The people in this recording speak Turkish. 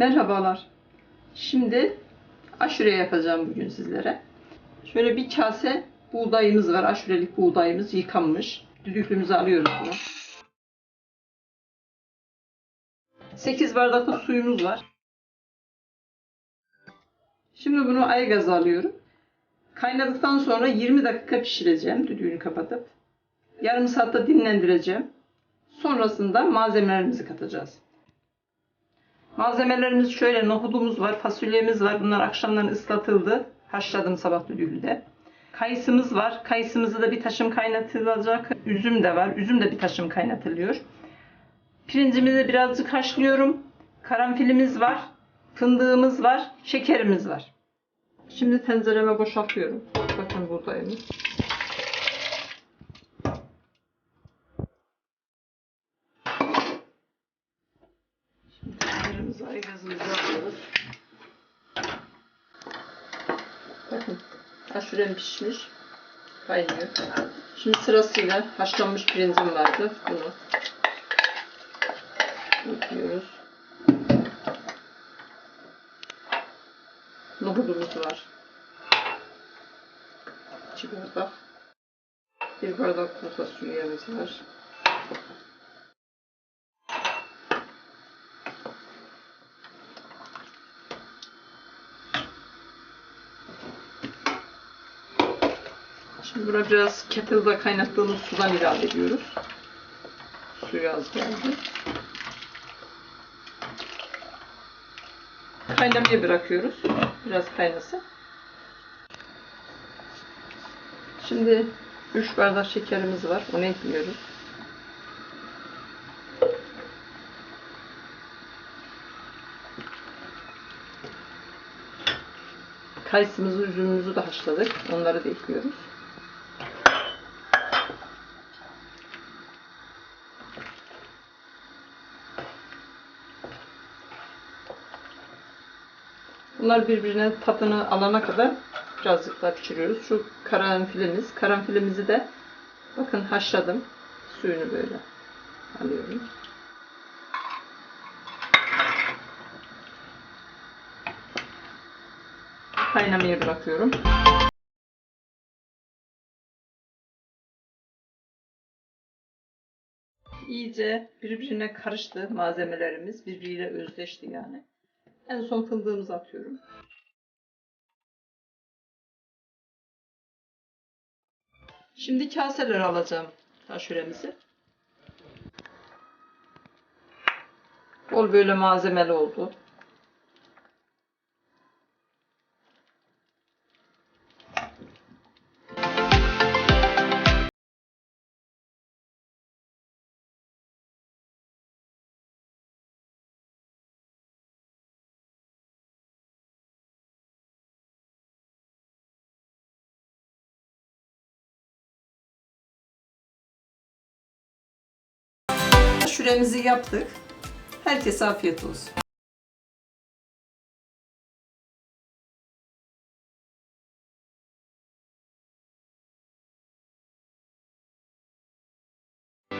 Merhabalar. Şimdi aşure yapacağım bugün sizlere. Şöyle bir kase buğdayımız var. Aşurelik buğdayımız yıkanmış. Düdüklümüze alıyoruz bunu. 8 bardak da suyumuz var. Şimdi bunu aygaza alıyorum. Kaynadıktan sonra 20 dakika pişireceğim düdüğünü kapatıp. Yarım saatte dinlendireceğim. Sonrasında malzemelerimizi katacağız. Malzemelerimiz şöyle nohudumuz var, fasulyemiz var. Bunlar akşamdan ıslatıldı. Haşladım sabah düdüğlüde. Kayısımız var. Kayısımızı da bir taşım kaynatılacak. Üzüm de var. Üzüm de bir taşım kaynatılıyor. Pirincimizi birazcık haşlıyorum. Karanfilimiz var. Fındığımız var. Şekerimiz var. Şimdi tencereme boşaltıyorum. Bakın buradayım. Şimdi ay gazımıza alıyoruz. Bakın aşurem pişmiş. Kaynıyor. Şimdi sırasıyla haşlanmış pirincim vardı. Bunu ekliyoruz. Nohudumuz var. 2 bardak. 1 bardak kuru fasulyemiz var. Şimdi buna biraz kettle'da kaynattığımız sudan ilave ediyoruz. Suyu az geldi. Kaynamaya bırakıyoruz. Biraz kaynasın. Şimdi 3 bardak şekerimiz var. Onu ekliyoruz. Kayısımızı, üzümümüzü de haşladık. Onları da ekliyoruz. Bunlar birbirine tadını alana kadar birazcık daha pişiriyoruz. Şu karanfilimiz. Karanfilimizi de bakın haşladım. Suyunu böyle alıyorum. Kaynamaya bırakıyorum. İyice birbirine karıştı malzemelerimiz. Birbiriyle özleşti yani. En son fındığımızı atıyorum. Şimdi kaseler alacağım aşuremizi. Bol böyle malzemeli oldu. Aşuremizi yaptık. Herkese afiyet olsun.